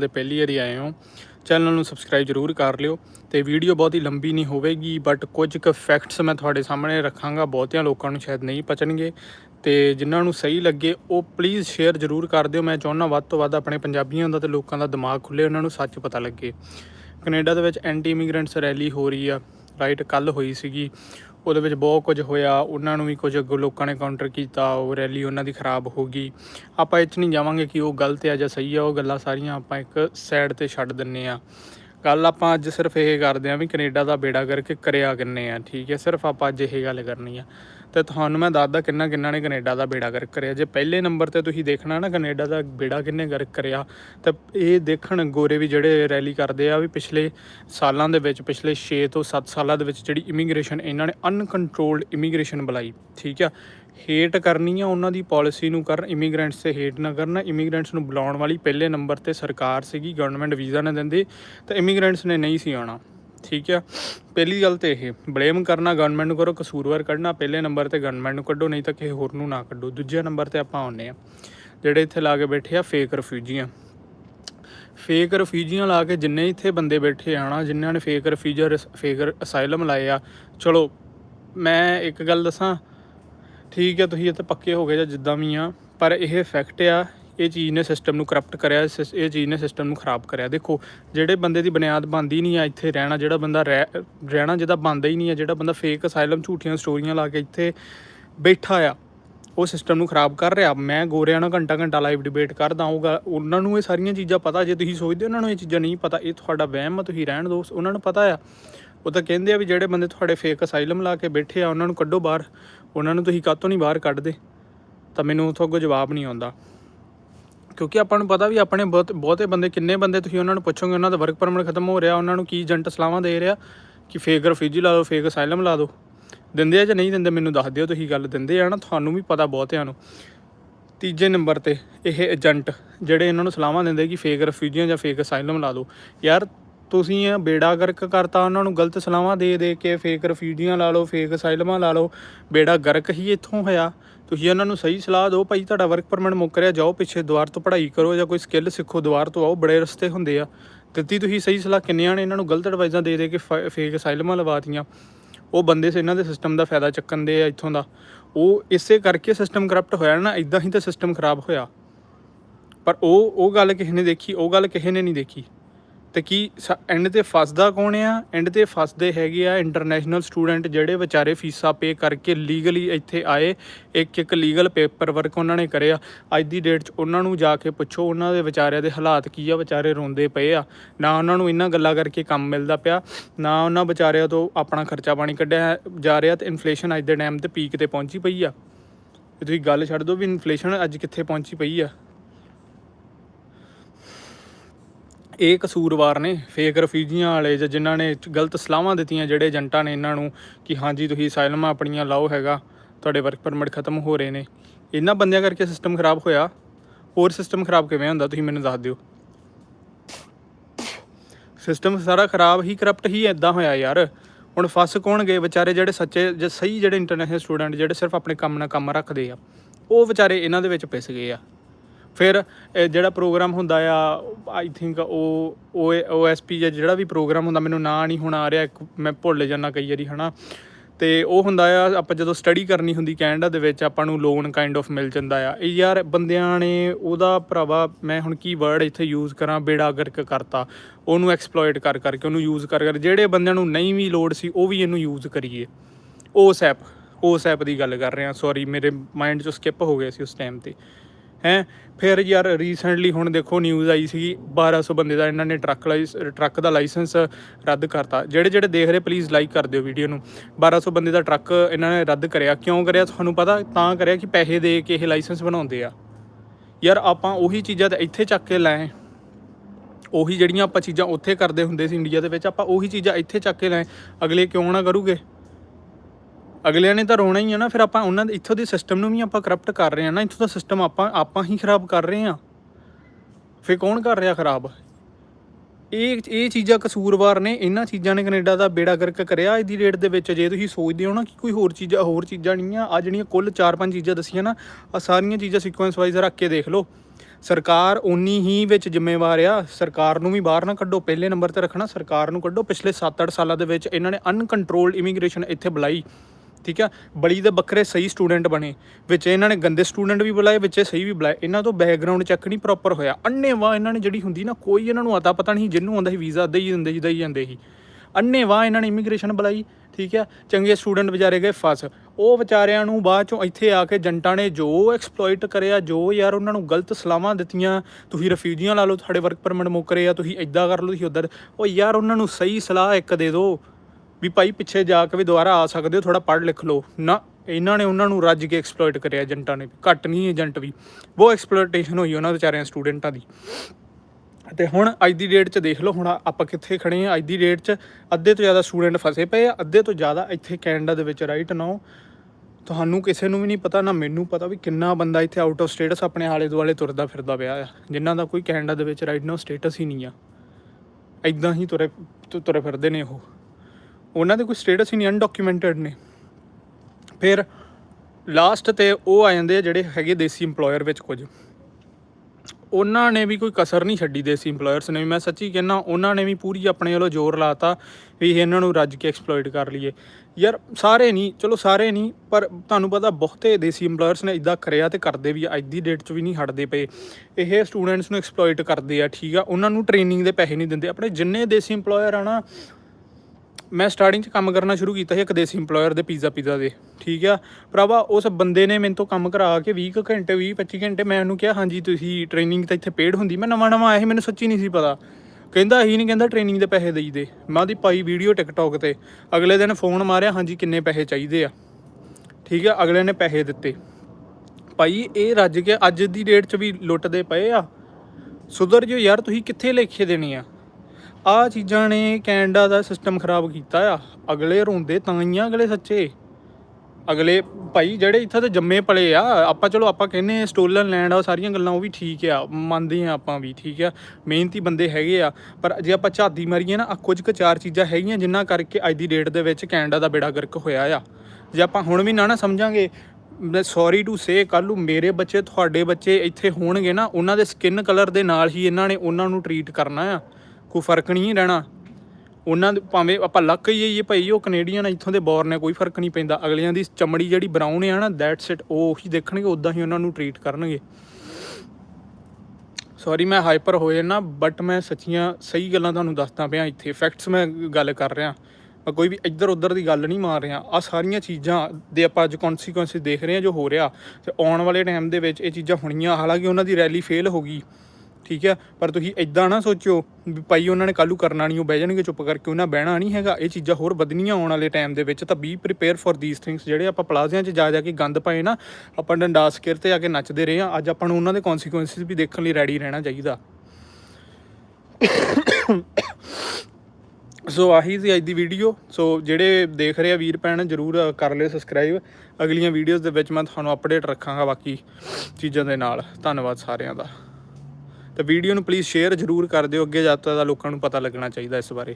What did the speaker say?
ਦੇ ਪਹਿਲੀ ਵਾਰੀ ਆਏ ਹੋ ਚੈਨਲ ਨੂੰ ਸਬਸਕ੍ਰਾਈਬ ਜਰੂਰ ਕਰ ਲਿਓ ਤੇ ਵੀਡੀਓ ਬਹੁਤ ਹੀ ਲੰਬੀ ਨਹੀਂ ਹੋਵੇਗੀ ਬਟ ਕੁਝ ਕੁ ਫੈਕਟਸ ਮੈਂ ਤੁਹਾਡੇ ਸਾਹਮਣੇ ਰੱਖਾਂਗਾ, ਬਹੁਤਿਆਂ ਲੋਕਾਂ ਨੂੰ ਸ਼ਾਇਦ ਨਹੀਂ ਪਚਣਗੇ ਤੇ ਜਿਨ੍ਹਾਂ ਨੂੰ ਸਹੀ ਲੱਗੇ, ਉਹ ਪਲੀਜ਼ ਸ਼ੇਅਰ ਜਰੂਰ ਕਰ ਦਿਓ। ਮੈਂ ਚਾਹੁੰਦਾ ਵੱਧ ਤੋਂ ਵੱਧ ਆਪਣੇ ਪੰਜਾਬੀਆਂ ਦਾ ਤੇ ਲੋਕਾਂ ਦਾ ਦਿਮਾਗ ਖੁੱਲੇ, ਉਹਨਾਂ ਨੂੰ ਸੱਚ ਪਤਾ ਲੱਗੇ। ਕੈਨੇਡਾ ਦੇ ਵਿੱਚ ਐਂਟੀ ਇਮੀਗ੍ਰੈਂਟਸ ਰੈਲੀ ਹੋ ਰਹੀ ਆ ਰਾਈਟ ਕੱਲ ਹੋਈ ਸੀਗੀ। ਉਹਦੇ ਵਿੱਚ ਬਹੁਤ ਕੁਝ ਹੋਇਆ, ਉਹਨਾਂ ਨੂੰ ਵੀ ਕੁਝ ਅੱਗੋਂ ਲੋਕਾਂ ਨੇ ਕਾਊਂਟਰ ਕੀਤਾ, ਉਹ ਰੈਲੀ ਉਹਨਾਂ ਦੀ ਖਰਾਬ ਹੋ ਗਈ। ਆਪਾਂ ਇਹ 'ਚ ਨਹੀਂ ਜਾਵਾਂਗੇ ਕਿ ਉਹ ਗਲਤ ਆ ਜਾਂ ਸਹੀ ਆ ਉਹ ਗੱਲਾਂ ਸਾਰੀਆਂ ਆਪਾਂ ਇੱਕ ਸਾਈਡ ਤੇ ਛੱਡ ਦਿੰਨੇ ਆ। ਗੱਲ ਆਪਾਂ ਅੱਜ ਸਿਰਫ ਇਹ ਕਰਦੇ ਆ ਵੀ ਕੈਨੇਡਾ ਦਾ ਬੇੜਾ ਕਰਕੇ ਕਰਿਆ ਕਿੰਨੇ ਆ, ਠੀਕ ਹੈ? ਸਿਰਫ ਆਪਾਂ ਅੱਜ ਇਹ ਗੱਲ ਕਰਨੀ ਆ। ਤੇ ਤੁਹਾਨੂੰ ਮੈਂ ਦੱਸਦਾ ਕਿੰਨਾ ਕਿੰਨਾ ਨੇ ਕੈਨੇਡਾ ਦਾ ਬੇੜਾ ਗਰਕ ਕਰਿਆ। ਜੇ ਪਹਿਲੇ ਨੰਬਰ ਤੇ ਤੁਸੀਂ ਦੇਖਣਾ ਨਾ, ਕੈਨੇਡਾ ਦਾ ਬੇੜਾ ਕਿੰਨੇ ਗਰਕ ਕਰਿਆ। ਤਾਂ ਇਹ ਦੇਖਣ ਗੋਰੇ ਵੀ ਜਿਹੜੇ ਰੈਲੀ ਕਰਦੇ ਆ, ਵੀ ਪਿਛਲੇ ਸਾਲਾਂ ਦੇ ਵਿੱਚ, ਪਿਛਲੇ 6 ਤੋਂ 7 ਸਾਲਾਂ ਦੇ ਵਿੱਚ ਜਿਹੜੀ ਇਮੀਗ੍ਰੇਸ਼ਨ, ਇਹਨਾਂ ਨੇ ਅਨਕੰਟਰੋਲਡ ਇਮੀਗ੍ਰੇਸ਼ਨ ਬੁਲਾਈ, ਠੀਕ ਆ। ਹੇਟ ਕਰਨੀ ਆ ਉਹਨਾਂ ਦੀ ਪਾਲਿਸੀ ਨੂੰ ਕਰਨ, ਇਮੀਗ੍ਰੈਂਟਸ ਤੇ ਹੇਟ ਨਾ ਕਰਨਾ। ਇਮੀਗ੍ਰੈਂਟਸ ਨੂੰ ਬੁਲਾਉਣ ਵਾਲੀ ਪਹਿਲੇ ਨੰਬਰ ਤੇ ਸਰਕਾਰ ਸੀਗੀ ਗਵਰਨਮੈਂਟ ਵੀਜ਼ਾ ਨਾ ਦਿੰਦੀ, ਤਾਂ ਇਮੀਗ੍ਰੈਂਟਸ ਨੇ ਨਹੀਂ ਸੀ ਆਉਣਾ। ਠੀਕ ਆ। ਪਹਿਲੀ ਗੱਲ ਤੇ ਇਹ ਬਲੇਮ ਕਰਨਾ ਗਵਰਨਮੈਂਟ ਨੂੰ ਕਰੋ, ਕਸੂਰਵਾਰ ਕੱਢਣਾ, ਪਹਿਲੇ ਨੰਬਰ ਤੇ ਗਵਰਨਮੈਂਟ ਨੂੰ ਕੱਢੋ, ਨਹੀਂ ਤਾਂ ਕਿਸੇ ਹੋਰ ਨੂੰ ਨਾ ਕੱਢੋ। ਦੂਜੇ ਨੰਬਰ ਤੇ ਆਪਾਂ ਆਉਂਦੇ ਆ, ਜਿਹੜੇ ਇੱਥੇ ਲਾ ਕੇ ਬੈਠੇ ਆ ਫੇਕ ਰਿਫਿਊਜੀਆਂ ਫੇਕ ਰਿਫਿਊਜੀਆਂ ਲਾ ਕੇ ਜਿੰਨੇ ਇੱਥੇ ਬੰਦੇ ਬੈਠੇ ਆ ਨਾ ਜਿਨ੍ਹਾਂ ਨੇ ਫੇਕ ਰਿਫਿਊਜਰ ਫੇਕ ਅਸਾਈਲਮ ਲਾਏ ਆ, ਚਲੋ, ਮੈਂ ਇੱਕ ਗੱਲ ਦੱਸਾਂ, ਠੀਕ ਹੈ ਤੁਸੀਂ ਇੱਥੇ ਪੱਕੇ ਹੋ ਗਏ ਜਾਂ ਜਿੱਦਾਂ ਵੀ ਆ, ਪਰ ਇਹ ਫੈਕਟ ਆ ਇਹ ਚੀਜ਼ ਨੇ ਸਿਸਟਮ ਨੂੰ ਕਰਪਟ ਕਰਿਆ ਸਿਸ- ਇਹ ਚੀਜ਼ ਨੇ ਸਿਸਟਮ ਨੂੰ ਖਰਾਬ ਕਰਿਆ। ਦੇਖੋ, ਜਿਹੜੇ ਬੰਦੇ ਦੀ ਬੁਨਿਆਦ ਬਣਦੀ ਨਹੀਂ ਆ ਇੱਥੇ ਰਹਿਣਾ, ਜਿਹੜਾ ਬੰਦਾ ਰਹਿ- ਰਹਿਣਾ ਜਿਹਦਾ ਬਣਦਾ ਹੀ ਨਹੀਂ ਆ, ਜਿਹੜਾ ਬੰਦਾ ਫੇਕ ਅਸਾਈਲਮ ਝੂਠੀਆਂ ਸਟੋਰੀਆਂ ਲਾ ਕੇ ਇੱਥੇ ਬੈਠਾ ਆ, ਉਹ ਸਿਸਟਮ ਨੂੰ ਖਰਾਬ ਕਰ ਰਿਹਾ। ਮੈਂ ਗੋਰਿਆਂ ਨਾਲ ਘੰਟਾ ਘੰਟਾ ਲਾਈਵ ਡਿਬੇਟ ਕਰਦਾ ਹੋਊਗਾ। ਉਹਨਾਂ ਨੂੰ ਇਹ ਸਾਰੀਆਂ ਚੀਜ਼ਾਂ ਪਤਾ, ਜੇ ਤੁਸੀਂ ਸੋਚਦੇ ਹੋ ਉਹਨਾਂ ਨੂੰ ਇਹ ਚੀਜ਼ਾਂ ਨਹੀਂ ਪਤਾ, ਇਹ ਤੁਹਾਡਾ ਵਹਿਮ ਆ, ਤੁਸੀਂ ਰਹਿਣ ਦਿਓ, ਉਹਨਾਂ ਨੂੰ ਪਤਾ ਆ। ਉਹ ਤਾਂ ਕਹਿੰਦੇ ਆ ਵੀ ਜਿਹੜੇ ਬੰਦੇ ਤੁਹਾਡੇ ਫੇਕ ਅਸਾਈਲਮ ਲਾ ਕੇ ਬੈਠੇ ਆ, ਉਹਨਾਂ ਨੂੰ ਕੱਢੋ ਬਾਹਰ। ਉਹਨਾਂ ਨੂੰ ਤੁਸੀਂ ਕਾਹਤੋਂ ਨਹੀਂ ਬਾਹਰ ਕੱਢਦੇ? ਤਾਂ ਮੈਨੂੰ ਉੱਥੋਂ ਅੱਗੋਂ ਜਵਾਬ ਨਹੀਂ ਆਉਂਦਾ। ਕਿਉਂਕਿ ਆਪਾਂ ਨੂੰ ਪਤਾ ਵੀ ਆਪਣੇ ਬਹੁਤ ਬਹੁਤੇ ਬੰਦੇ ਕਿੰਨੇ ਬੰਦੇ ਤੁਸੀਂ ਉਹਨਾਂ ਨੂੰ ਪੁੱਛੋਗੇ, ਉਹਨਾਂ ਦਾ ਵਰਕ ਪਰਮਿਟ ਖਤਮ ਹੋ ਰਿਹਾ, ਉਹਨਾਂ ਨੂੰ ਕੀ ਏਜੰਟ ਸਲਾਹਾਂ ਦੇ ਰਿਹਾ ਕਿ ਫੇਕ ਰਫਿਊਜੀ ਲਾ ਦਿਓ ਫੇਕ ਅਸਾਈਲਮ ਲਾ ਦਿਓ। ਦਿੰਦੇ ਆ ਜਾਂ ਨਹੀਂ ਦਿੰਦੇ, ਮੈਨੂੰ ਦੱਸ ਦਿਓ ਤੁਸੀਂ ਗੱਲ। ਦਿੰਦੇ ਆ ਨਾ, ਤੁਹਾਨੂੰ ਵੀ ਪਤਾ ਬਹੁਤਿਆਂ ਨੂੰ। ਤੀਜੇ ਨੰਬਰ ਤੇ ਇਹ ਏਜੰਟ ਜਿਹੜੇ ਇਹਨਾਂ ਨੂੰ ਸਲਾਹਾਂ ਦਿੰਦੇ ਕਿ ਫੇਕ ਰਫਿਊਜੀਆਂ ਜਾਂ ਫੇਕ ਅਸਾਈਲਮ ਲਾ ਦਿਓ। ਯਾਰ ਤੁਸੀਂ ਇਹ ਬੇੜਾ ਗਰਕ ਕਰਤਾ, ਉਹਨਾਂ ਨੂੰ ਗਲਤ ਸਲਾਹਾਂ ਦੇ ਦੇ ਕੇ ਫੇਕ ਰਫਿਊਜੀਆਂ ਲਾ ਲਓ ਫੇਕ ਅਸਾਈਲਮਾਂ ਲਾ ਲਓ, ਬੇੜਾ ਗਰਕ ਹੀ ਇੱਥੋਂ ਹੋਇਆ। ਤੁਸੀਂ ਉਹਨਾਂ ਨੂੰ ਸਹੀ ਸਲਾਹ ਦਿਓ ਭਾਈ, ਤੁਹਾਡਾ ਵਰਕ ਪਰਮਿਟ ਮੁੱਕ ਰਿਹਾ, ਜਾਓ ਪਿੱਛੇ ਦੁਆਰ ਤੋਂ ਪੜ੍ਹਾਈ ਕਰੋ ਜਾਂ ਕੋਈ ਸਕਿੱਲ ਸਿੱਖੋ, ਦੁਆਰ ਤੋਂ ਆਓ, ਬੜੇ ਰਸਤੇ ਹੁੰਦੇ ਆ। ਦਿੱਤੀ ਤੁਸੀਂ ਸਹੀ ਸਲਾਹ, ਕਿੰਨਿਆਂ ਨੇ ਇਹਨਾਂ ਨੂੰ ਗਲਤ ਐਡਵਾਈਜ਼ਾਂ ਦੇ ਦੇ ਕੇ ਫੇਕ ਅਸਾਈਲਮਾਂ ਲਵਾਤੀਆਂ ਉਹ ਬੰਦੇ ਸੇ, ਇਹਨਾਂ ਦੇ ਸਿਸਟਮ ਦਾ ਫਾਇਦਾ ਚੱਕਣ ਦੇ ਆ ਇੱਥੋਂ ਦਾ। ਉਹ ਇਸੇ ਕਰਕੇ ਸਿਸਟਮ ਕਰਪਟ ਹੋਇਆ ਨਾ ਇਦਾਂ ਹੀ ਤਾਂ ਸਿਸਟਮ ਖਰਾਬ ਹੋਇਆ। ਪਰ ਉਹ ਉਹ ਗੱਲ ਕਿਸੇ ਨੇ ਦੇਖੀ, ਉਹ ਗੱਲ ਕਿਸੇ ਨੇ ਨਹੀਂ ਦੇਖੀ। ਤੇ ਕੀ ਐਂਡ ਤੇ ਫਸਦਾ ਕੌਣ ਆ? ਐਂਡ ਤੇ ਫਸਦੇ ਹੈਗੇ ਆ ਇੰਟਰਨੈਸ਼ਨਲ ਸਟੂਡੈਂਟ ਜਿਹੜੇ ਵਿਚਾਰੇ ਫੀਸਾਂ ਪੇ ਕਰਕੇ ਲੀਗਲੀ ਇੱਥੇ ਆਏ। ਇੱਕ ਇੱਕ ਲੀਗਲ ਪੇਪਰ ਵਰਕ ਉਹਨਾਂ ਨੇ ਕਰਿਆ। ਅੱਜ ਦੀ ਡੇਟ 'ਚ ਉਹਨਾਂ ਨੂੰ ਜਾ ਕੇ ਪੁੱਛੋ, ਉਹਨਾਂ ਦੇ ਵਿਚਾਰਿਆਂ ਦੇ ਹਾਲਾਤ ਕੀ ਆ? ਵਿਚਾਰੇ ਰੋਂਦੇ ਪਏ ਆ। ਨਾ ਉਹਨਾਂ ਨੂੰ ਇਹਨਾਂ ਗੱਲਾਂ ਕਰਕੇ ਕੰਮ ਮਿਲਦਾ ਪਿਆ, ਨਾ ਉਹਨਾਂ ਵਿਚਾਰਿਆਂ ਤੋਂ ਆਪਣਾ ਖਰਚਾ ਪਾਣੀ ਕੱਢਿਆ ਜਾ ਰਿਹਾ ਤੇ ਇਨਫਲੇਸ਼ਨ ਅੱਜ ਦੇ ਟਾਈਮ ਤੇ ਪੀਕ ਤੇ ਪਹੁੰਚੀ ਪਈ ਆ। ਤੇ ਤੁਸੀਂ ਗੱਲ ਛੱਡ ਦਿਓ ਵੀ ਇਨਫਲੇਸ਼ਨ ਅੱਜ ਕਿੱਥੇ ਪਹੁੰਚੀ ਪਈ ਆ। ਇਹ ਕਸੂਰਵਾਰ ਨੇ ਫੇਕ ਰਫਿਊਜੀਆਂ ਵਾਲੇ ਜਾਂ ਜਿਨ੍ਹਾਂ ਨੇ ਗਲਤ ਸਲਾਹਾਂ ਦਿੱਤੀਆਂ, ਜਿਹੜੇ ਏਜੰਟਾਂ ਨੇ ਇਹਨਾਂ ਨੂੰ ਕਿ ਹਾਂਜੀ, ਤੁਸੀਂ ਅਸਾਈਲਮਾਂ ਆਪਣੀਆਂ ਲਾਓ ਹੈਗਾ, ਤੁਹਾਡੇ ਵਰਕ ਪਰਮਿਟ ਖਤਮ ਹੋ ਰਹੇ ਨੇ। ਇਹਨਾਂ ਬੰਦਿਆਂ ਕਰਕੇ ਸਿਸਟਮ ਖਰਾਬ ਹੋਇਆ। ਹੋਰ ਸਿਸਟਮ ਖਰਾਬ ਕਿਵੇਂ ਹੁੰਦਾ, ਤੁਸੀਂ ਮੈਨੂੰ ਦੱਸ ਦਿਓ। ਸਿਸਟਮ ਸਾਰਾ ਖਰਾਬ ਹੀ ਕਰਪਟ ਹੀ ਐਦਾਂ ਹੋਇਆ ਯਾਰ। ਹੁਣ ਫਸ ਕੌਣ ਗਏ? ਵਿਚਾਰੇ ਜਿਹੜੇ ਸੱਚੇ, ਜੇ ਸਹੀ ਜਿਹੜੇ ਇੰਟਰਨੈਸ਼ਨਲ ਸਟੂਡੈਂਟ ਜਿਹੜੇ ਸਿਰਫ ਆਪਣੇ ਕੰਮ ਨਾਲ ਕੰਮ ਰੱਖਦੇ ਆ, ਉਹ ਵਿਚਾਰੇ ਇਹਨਾਂ ਦੇ ਵਿੱਚ ਪਿਸ ਗਏ ਆ। ਫਿਰ ਜਿਹੜਾ ਪ੍ਰੋਗਰਾਮ ਹੁੰਦਾ ਆ ਆਈ ਥਿੰਕ ਉਹ ਉਹ ਐਸਪੀ ਜਾਂ ਜਿਹੜਾ ਵੀ ਪ੍ਰੋਗਰਾਮ ਹੁੰਦਾ, ਮੈਨੂੰ ਨਾਂ ਨਹੀਂ ਹੁਣ ਆ ਰਿਹਾ, ਇੱਕ ਮੈਂ ਭੁੱਲ ਜਾਂਦਾ ਕਈ ਵਾਰੀ, ਹਨਾ। ਤੇ ਉਹ ਹੁੰਦਾ ਆ, ਆਪਾਂ ਜਦੋਂ ਸਟੱਡੀ ਕਰਨੀ ਹੁੰਦੀ ਕੈਨੇਡਾ ਦੇ ਵਿੱਚ, ਆਪਾਂ ਨੂੰ ਲੋਨ ਕਾਈਂਡ ਆਫ ਮਿਲ ਜਾਂਦਾ ਆ। ਇਹ ਯਾਰ ਬੰਦਿਆਂ ਨੇ ਉਹਦਾ ਭਰਾਵਾ, ਮੈਂ ਹੁਣ ਕੀ ਵਰਡ ਇੱਥੇ ਯੂਜ਼ ਕਰਾਂ ਬੇੜਾ ਗਰਕ ਕਰਤਾ। ਉਹਨੂੰ ਐਕਸਪਲੋਇਟ ਕਰ ਕਰਕੇ ਉਹਨੂੰ ਯੂਜ਼ ਕਰ ਕਰ। ਜਿਹੜੇ ਬੰਦਿਆਂ ਨੂੰ ਨਹੀਂ ਵੀ ਲੋੜ ਸੀ, ਉਹ ਵੀ ਇਹਨੂੰ ਯੂਜ਼ ਕਰੀਏ। ਉਸ ਐਪ ਉਸ ਐਪ ਦੀ ਗੱਲ ਕਰ ਰਿਹਾ ਸੌਰੀ ਮੇਰੇ ਮਾਈਂਡ ਚੋਂ ਸਕਿਪ ਹੋ ਗਿਆ ਸੀ ਉਸ ਟਾਈਮ ਤੇ। ਹੈ? ਫਿਰ ਯਾਰ ਰੀਸੈਂਟਲੀ ਹੁਣ ਦੇਖੋ ਨਿਊਜ਼ ਆਈ ਸੀ 1200 ਬੰਦੇ ਦਾ ਇਹਨਾਂ ਨੇ ਟਰੱਕ ਲਾਈਸ ਟਰੱਕ ਦਾ ਲਾਇਸੈਂਸ ਰੱਦ ਕਰਤਾ। ਜਿਹੜੇ ਜਿਹੜੇ ਦੇਖ ਰਹੇ ਪਲੀਜ਼ ਲਾਈਕ ਕਰ ਦਿਓ ਵੀਡੀਓ ਨੂੰ। 1200 ਬੰਦੇ ਦਾ ਟਰੱਕ ਇਹਨਾਂ ਨੇ ਰੱਦ ਕਰਿਆ। ਕਿਉਂ ਕਰਿਆ? ਤੁਹਾਨੂੰ ਪਤਾ, ਤਾਂ ਕਰਿਆ ਕਿ ਪੈਸੇ ਦੇ ਕੇ ਇਹ ਲਾਇਸੈਂਸ ਬਣਾਉਂਦੇ ਆ। ਯਾਰ ਆਪਾਂ ਉਹੀ ਚੀਜ਼ਾਂ ਤਾਂ ਇੱਥੇ ਚੱਕ ਕੇ ਲਾਏ ਉਹੀ ਜਿਹੜੀਆਂ ਆਪਾਂ ਚੀਜ਼ਾਂ ਉੱਥੇ ਕਰਦੇ ਹੁੰਦੇ ਸੀ ਇੰਡੀਆ ਦੇ ਵਿੱਚ, ਆਪਾਂ ਉਹੀ ਚੀਜ਼ਾਂ ਇੱਥੇ ਚੱਕ ਕੇ ਲਾਏ ਅਗਲੇ ਕਿਉਂ ਨਾ ਕਰੂਗੇ? ਅਗਲਿਆਂ ਨੇ ਤਾਂ ਰੋਣਾ ਹੀ ਆ ਨਾ, ਫਿਰ ਆਪਾਂ ਉਹਨਾਂ ਦੇ ਇੱਥੋਂ ਦੇ ਸਿਸਟਮ ਨੂੰ ਵੀ ਆਪਾਂ ਕਰਪਟ ਕਰ ਰਹੇ ਆ ਨਾ, ਇੱਥੋਂ ਦਾ ਸਿਸਟਮ ਆਪਾਂ ਆਪਾਂ ਹੀ ਖਰਾਬ ਕਰ ਰਹੇ ਆ। ਫਿਰ ਕੌਣ ਕਰ ਰਿਹਾ ਖਰਾਬ? ਇਹ ਇਹ ਚੀਜ਼ਾਂ ਕਸੂਰਵਾਰ ਨੇ, ਇਹਨਾਂ ਚੀਜ਼ਾਂ ਨੇ ਕੈਨੇਡਾ ਦਾ ਬੇੜਾ ਗਰਕ ਕਰਿਆ ਅੱਜ ਦੀ ਡੇਟ ਦੇ ਵਿੱਚ। ਜੇ ਤੁਸੀਂ ਸੋਚਦੇ ਹੋ ਨਾ ਕਿ ਕੋਈ ਹੋਰ ਚੀਜ਼ਾਂ ਹੋਰ ਚੀਜ਼ਾਂ ਨਹੀਂ ਆ ਆ ਜਿਹੜੀਆਂ ਕੁੱਲ 4-5 ਚੀਜ਼ਾਂ ਦਸੀਆਂ ਨਾ ਆ ਸਾਰੀਆਂ ਚੀਜ਼ਾਂ ਸੀਕੁਐਂਸ ਵਾਈਜ਼ ਰੱਖ ਕੇ ਦੇਖ ਲਓ। ਸਰਕਾਰ ਉਨੀ ਹੀ ਵਿੱਚ ਜ਼ਿੰਮੇਵਾਰ ਆ, ਸਰਕਾਰ ਨੂੰ ਵੀ ਬਾਹਰ ਨਾ ਕੱਢੋ, ਪਹਿਲੇ ਨੰਬਰ ਤੇ ਰੱਖਣਾ, ਸਰਕਾਰ ਨੂੰ ਕੱਢੋ। ਪਿਛਲੇ 7-8 ਸਾਲਾਂ ਦੇ ਵਿੱਚ ਇਹਨਾਂ ਨੇ ਅਨਕੰਟਰੋਲਡ ਇਮੀਗ੍ਰੇਸ਼ਨ ਇੱਥੇ ਬੁਲਾਈ। ਠੀਕ ਆ? ਬੜੀ ਦੇ ਬੱਕਰੇ ਸਹੀ ਸਟੂਡੈਂਟ ਬਣੇ, ਵਿੱਚ ਇਹਨਾਂ ਨੇ ਗੰਦੇ ਸਟੂਡੈਂਟ ਵੀ ਬੁਲਾਏ, ਵਿੱਚ ਸਹੀ ਵੀ ਬੁਲਾਏ। ਇਹਨਾਂ ਤੋਂ ਬੈਕਗ੍ਰਾਉਂਡ ਚੈੱਕ ਨਹੀਂ ਪ੍ਰੋਪਰ ਹੋਇਆ। ਅੰਨੇਵਾਹ ਇਹਨਾਂ ਨੇ ਜਿਹੜੀ ਹੁੰਦੀ ਨਾ, ਕੋਈ ਇਹਨਾਂ ਨੂੰ ਅਤਾ ਪਤਾ ਨਹੀਂ ਜਿਹਨੂੰ ਆਉਂਦਾ ਸੀ ਵੀਜ਼ਾ ਅੱਧੇ ਹੀ ਦਿੰਦੇ ਜਿੱਦਾਂ ਹੀ ਜਾਂਦੇ ਸੀ। ਅੰਨੇਵਾਹ ਇਹਨਾਂ ਨੇ ਇਮੀਗ੍ਰੇਸ਼ਨ ਬੁਲਾਈ, ਠੀਕ ਆ? ਚੰਗੇ ਸਟੂਡੈਂਟ ਵਿਚਾਰੇ ਗਏ, ਫਸ। ਉਹ ਵਿਚਾਰਿਆਂ ਨੂੰ ਬਾਅਦ ਚੋਂ ਇੱਥੇ ਆ ਕੇ ਜੰਟਾਂ ਨੇ ਜੋ ਐਕਸਪਲੋਇਟ ਕਰਿਆ, ਜੋ ਯਾਰ ਉਹਨਾਂ ਨੂੰ ਗਲਤ ਸਲਾਹਾਂ ਦਿੱਤੀਆਂ, ਤੁਸੀਂ ਰਿਫਿਊਜ਼ੀਆਂ ਲਾ ਲਓ, ਤੁਹਾਡੇ ਵਰਕ ਪਰਮਿਟ ਮੁੱਕਰੇ ਆ, ਤੁਸੀਂ ਇਦਾਂ ਕਰ ਲਓ, ਤੁਸੀਂ ਉਧਰ। ਉਹ ਯਾਰ, ਉਹਨਾਂ ਨੂੰ ਸਹੀ ਸਲਾਹ ਇੱਕ ਦੇ ਦਿਓ। ਵੀ ਭਾਈ ਪਿੱਛੇ ਜਾ ਕੇ ਵੀ ਦੁਬਾਰਾ ਆ ਸਕਦੇ ਹੋ ਥੋੜਾ ਪੜ੍ਹ ਲਿਖ ਲਓ। ਨਾ, ਇਹਨਾਂ ਨੇ ਉਹਨਾਂ ਨੂੰ ਰੱਜ ਕੇ ਐਕਸਪਲੋਇਟ ਕਰਿਆ ਏਜੰਟਾਂ ਨੇ ਘੱਟ ਨਹੀਂ ਏਜੰਟ ਵੀ। ਬਹੁਤ ਐਕਸਪਲੋਇਟੇਸ਼ਨ ਹੋਈ ਉਹਨਾਂ ਵਿਚਾਰਿਆਂ ਸਟੂਡੈਂਟਾਂ ਦੀ। ਤੇ ਹੁਣ ਅੱਜ ਦੀ ਡੇਟ 'ਚ ਦੇਖ ਲਓ, ਹੁਣ ਆਪਾਂ ਕਿੱਥੇ ਖੜੇ ਆ ਅੱਜ ਦੀ ਡੇਟ 'ਚ ਅੱਧੇ ਤੋਂ ਜ਼ਿਆਦਾ ਸਟੂਡੈਂਟ ਫਸੇ ਪਏ ਆ, ਅੱਧੇ ਤੋਂ ਜ਼ਿਆਦਾ ਇੱਥੇ ਕੈਨੇਡਾ ਦੇ ਵਿੱਚ ਰਾਈਟ ਨਾਓ ਤੁਹਾਨੂੰ ਕਿਸੇ ਨੂੰ ਵੀ ਨਹੀਂ ਪਤਾ, ਨਾ ਮੈਨੂੰ ਪਤਾ ਵੀ ਕਿੰਨਾ ਬੰਦਾ ਇੱਥੇ ਆਊਟ ਆਫ ਸਟੇਟਸ ਆਪਣੇ ਆਲੇ ਦੁਆਲੇ ਤੁਰਦਾ ਫਿਰਦਾ ਪਿਆ ਆ। ਜਿਨ੍ਹਾਂ ਦਾ ਕੋਈ ਕੈਨੇਡਾ ਦੇ ਵਿੱਚ ਰਾਈਟ ਨਾਓ ਸਟੇਟਸ ਹੀ ਨਹੀਂ ਆ। ਇਦਾਂ ਹੀ ਤੁਰੇ ਤੁਰੇ ਫਿਰਦੇ ਨੇ ਉਹ। ਉਹਨਾਂ ਦੇ ਕੋਈ ਸਟੇਟਸ ਹੀ ਨਹੀਂ ਅਨਡਾਕੂਮੈਂਟਡ ਨੇ। ਫਿਰ ਲਾਸਟ ਤੇ ਉਹ ਆ ਜਾਂਦੇ ਆ ਜਿਹੜੇ ਹੈਗੇ ਦੇਸੀ EMPLOYER ਵਿੱਚ ਕੁਝ। ਉਹਨਾਂ ਨੇ ਵੀ ਕੋਈ ਕਸਰ ਨਹੀਂ ਛੱਡੀ ਦੇਸੀ EMPLOYERS ਨੇ ਵੀ। ਮੈਂ ਸੱਚੀ ਕਹਿੰਨਾ ਉਹਨਾਂ ਨੇ ਵੀ ਪੂਰੀ ਆਪਣੇ ਵੱਲੋਂ ਜ਼ੋਰ ਲਾਤਾ ਵੀ ਇਹਨਾਂ ਨੂੰ ਰੱਜ ਕੇ ਐਕਸਪਲੋਇਟ ਕਰ ਲਈਏ। ਯਾਰ ਸਾਰੇ ਨਹੀਂ, ਚਲੋ ਸਾਰੇ ਨਹੀਂ, ਪਰ ਤੁਹਾਨੂੰ ਪਤਾ ਬਹੁਤੇ ਦੇਸੀ EMPLOYERS ਨੇ ਇਦਾਂ ਕਰਿਆ ਤੇ ਕਰਦੇ ਵੀ ਆ। ਅੱਜ ਦੀ ਡੇਟ 'ਚ ਵੀ ਨਹੀਂ ਹਟਦੇ ਪਏ। ਇਹ ਸਟੂਡੈਂਟਸ ਨੂੰ ਐਕਸਪਲੋਇਟ ਕਰਦੇ ਆ, ਠੀਕ ਆ। ਉਹਨਾਂ ਨੂੰ ਟ੍ਰੇਨਿੰਗ ਦੇ ਪੈਸੇ ਨਹੀਂ ਦਿੰਦੇ। ਆਪਣੇ ਜਿੰਨੇ ਦੇਸੀ EMPLOYER ਆ ਨਾ ਮੈਂ ਸਟਾਰਟਿੰਗ 'ਚ ਕੰਮ ਕਰਨਾ ਸ਼ੁਰੂ ਕੀਤਾ ਸੀ ਇੱਕ ਦੇਸੀ EMPLOYER ਦੇ ਪੀਜ਼ਾ ਪੀਜ਼ਾ ਦੇ, ਠੀਕ ਆ? ਭਰਾਵਾ, ਉਸ ਬੰਦੇ ਨੇ ਮੈਨੂੰ ਤੋਂ ਕੰਮ ਕਰਾ ਕੇ 20 ਕੁ ਘੰਟੇ 20 25 ਘੰਟੇ ਮੈਂ ਉਹਨੂੰ ਕਿਹਾ, ਹਾਂਜੀ, ਤੁਸੀਂ ਟ੍ਰੇਨਿੰਗ ਤਾਂ ਇੱਥੇ ਪੇਡ ਹੁੰਦੀ। ਮੈਂ ਨਵਾਂ ਨਵਾਂ ਆਇਆ ਸੀ, ਮੈਨੂੰ ਸੱਚੀ ਨਹੀਂ ਸੀ ਪਤਾ। ਕਹਿੰਦਾ ਹੀ ਨਹੀਂ ਕਹਿੰਦਾ ਟ੍ਰੇਨਿੰਗ ਦੇ ਪੈਸੇ ਦੇਈ ਦੇ। ਮੈਂ ਉਹਦੀ ਪਾਈ ਵੀਡੀਓ ਟਿਕਟੌਕ ਤੇ। ਅਗਲੇ ਦਿਨ ਫੋਨ ਮਾਰਿਆ, ਹਾਂਜੀ, ਕਿੰਨੇ ਪੈਸੇ ਚਾਹੀਦੇ ਆ? ਠੀਕ ਆ? ਅਗਲੇ ਨੇ ਪੈਸੇ ਦਿੱਤੇ। ਭਾਈ, ਇਹ ਰੱਜ ਕੇ ਅੱਜ ਦੀ ਡੇਟ 'ਚ ਵੀ ਲੁੱਟਦੇ ਪਏ ਆ। ਸੁਧਰ ਜਿਓ ਯਾਰ, ਤੁਸੀਂ ਕਿੱਥੇ ਲੇਖੇ ਦੇਣੇ ਆ? ਆ ਚੀਜ਼ਾਂ ਨੇ ਕੈਨੇਡਾ ਦਾ ਸਿਸਟਮ ਖਰਾਬ ਕੀਤਾ ਆ। ਅਗਲੇ ਰੋਂਦੇ ਤਾਂ ਹੀ ਆ ਅਗਲੇ ਸੱਚੇ। ਅਗਲੇ ਭਾਈ ਜਿਹੜੇ ਇੱਥੇ ਤੇ ਜੰਮੇ ਪਲੇ ਆ, ਆਪਾਂ ਚਲੋ ਆਪਾਂ ਕਹਿੰਨੇ ਸਟੋਲਨ ਲੈਂਡ ਆ, ਉਹ ਸਾਰੀਆਂ ਗੱਲਾਂ ਉਹ ਵੀ ਠੀਕ ਆ, ਮੰਨਦੇ ਆ ਆਪਾਂ ਵੀ, ਠੀਕ ਆ। ਮਿਹਨਤੀ ਬੰਦੇ ਹੈਗੇ ਆ, ਪਰ ਜੇ ਆਪਾਂ ਝਾਤੀ ਮਾਰੀਏ ਨਾ ਕੁਝ ਕੁ ਚਾਰ ਚੀਜ਼ਾਂ ਹੈਗੀਆਂ ਜਿਨ੍ਹਾਂ ਕਰਕੇ ਅੱਜ ਦੀ ਡੇਟ ਦੇ ਵਿੱਚ ਕੈਨੇਡਾ ਦਾ ਬੇੜਾ ਗਰਕ ਹੋਇਆ ਆ। ਜੇ ਆਪਾਂ ਹੁਣ ਵੀ ਨਾ ਨਾ ਸਮਝਾਂਗੇ, ਮੈਂ ਸੌਰੀ ਟੂ ਸੇ ਕੱਲ ਨੂੰ ਮੇਰੇ ਬੱਚੇ, ਤੁਹਾਡੇ ਬੱਚੇ ਇੱਥੇ ਹੋਣਗੇ ਨਾ, ਉਹਨਾਂ ਦੇ ਸਕਿਨ ਕਲਰ ਦੇ ਨਾਲ ਹੀ ਇਹਨਾਂ ਨੇ ਉਹਨਾਂ ਨੂੰ ਟਰੀਟ ਕਰਨਾ ਆ। ਕੋਈ ਫ਼ਰਕ ਨਹੀਂ ਰਹਿਣਾ। ਉਹਨਾਂ ਦੇ ਭਾਵੇਂ ਆਪਾਂ ਲੱਕ ਹੀ ਇਹ ਭਾਈ ਉਹ ਕੈਨੇਡੀਅਨ ਆ, ਇੱਥੋਂ ਦੇ ਬੋਰਨ ਨੇ ਕੋਈ ਫ਼ਰਕ ਨਹੀਂ ਪੈਂਦਾ। ਅਗਲਿਆਂ ਦੀ ਚਮੜੀ ਜਿਹੜੀ ਬਰਾਊਨ ਆ ਨਾ ਦੈਟਸ ਇਟ ਉਹ ਹੀ ਦੇਖਣਗੇ ਉਦਾਂ ਹੀ ਉਹਨਾਂ ਨੂੰ ਟਰੀਟ ਕਰਨਗੇ। ਸੌਰੀ ਮੈਂ ਹਾਈਪਰ ਹੋ ਜਾਣਾ ਬਟ ਮੈਂ ਸੱਚੀਆਂ ਸਹੀ ਗੱਲਾਂ ਤੁਹਾਨੂੰ ਦੱਸਦਾ ਪਿਆ ਇੱਥੇ। ਫੈਕਟਸ ਮੈਂ ਗੱਲ ਕਰ ਰਿਹਾ। ਮੈਂ ਕੋਈ ਵੀ ਇੱਧਰ ਉੱਧਰ ਦੀ ਗੱਲ ਨਹੀਂ ਮਾਰ ਰਿਹਾ। ਆ ਸਾਰੀਆਂ ਚੀਜ਼ਾਂ ਦੇ ਆਪਾਂ ਅੱਜ ਕੌਨਸੀਕੁਐਂਸਿਸ ਦੇਖ ਰਹੇ ਹਾਂ ਜੋ ਹੋ ਰਿਹਾ। ਤੇ ਆਉਣ ਵਾਲੇ ਟਾਈਮ ਦੇ ਵਿੱਚ ਇਹ ਚੀਜ਼ਾਂ ਹੋਣੀਆਂ ਹਾਲਾਂਕਿ ਉਹਨਾਂ ਦੀ ਰੈਲੀ ਫੇਲ ਹੋ ਗਈ। ਠੀਕ ਹੈ ਪਰ ਤੁਸੀਂ ਇਦਾਂ ਨਾ ਸੋਚਿਓ ਵੀ ਭਾਈ ਉਹਨਾਂ ਨੇ ਕੱਲੂ ਕਰਨਾ ਨਹੀਂ ਉਹ ਬਹਿ ਜਾਣਗੇ ਚੁੱਪ ਕਰਕੇ, ਉਹਨਾਂ ਬਹਿਣਾ ਨਹੀਂ ਹੈਗਾ। ਇਹ ਚੀਜ਼ਾਂ ਹੋਰ ਵਧਣੀਆਂ ਆਉਣ ਵਾਲੇ ਟਾਈਮ ਦੇ ਵਿੱਚ ਤਾਂ be prepare for these things ਜਿਹੜੇ ਆਪਾਂ ਪਲਾਜ਼ਿਆਂ 'ਚ ਜਾ ਜਾ ਕੇ ਗੰਦ ਪਾਏ ਨਾ, ਆਪਾਂ ਡੰਡਾਸ ਕਿਰ ਤੇ ਆ ਕੇ ਨੱਚਦੇ ਰਹੇ ਆ ਅੱਜ ਆਪਾਂ ਨੂੰ ਉਹਨਾਂ ਦੇ ਕੌਨਸੀਕੁਐਂਸਿਸ ਵੀ ਦੇਖਣ ਲਈ ਰੈਡੀ ਰਹਿਣਾ ਚਾਹੀਦਾ। ਸੋ ਆਹੀ ਸੀ ਅੱਜ ਦੀ ਵੀਡੀਓ ਸੋ ਜਿਹੜੇ ਦੇਖ ਰਹੇ ਆ ਵੀਰ ਭੈਣ, ਜਰੂਰ ਕਰ ਲਿਓ ਸਬਸਕ੍ਰਾਈਬ ਅਗਲੀਆਂ ਵੀਡੀਓਜ਼ ਦੇ ਵਿੱਚ ਮੈਂ ਤੁਹਾਨੂੰ ਅਪਡੇਟ ਰੱਖਾਂਗਾ ਬਾਕੀ ਚੀਜ਼ਾਂ ਦੇ ਨਾਲ। ਧੰਨਵਾਦ ਸਾਰਿਆਂ ਦਾ। ਤੇ ਵੀਡੀਓ ਨੂੰ ਪਲੀਜ਼ ਸ਼ੇਅਰ ਜਰੂਰ ਕਰ ਦਿਓ, ਅੱਗੇ ਜ਼ਿਆਦਾ ਤੋਂ ਜ਼ਿਆਦਾ ਲੋਕਾਂ ਨੂੰ ਪਤਾ ਲੱਗਣਾ ਚਾਹੀਦਾ ਇਸ ਬਾਰੇ।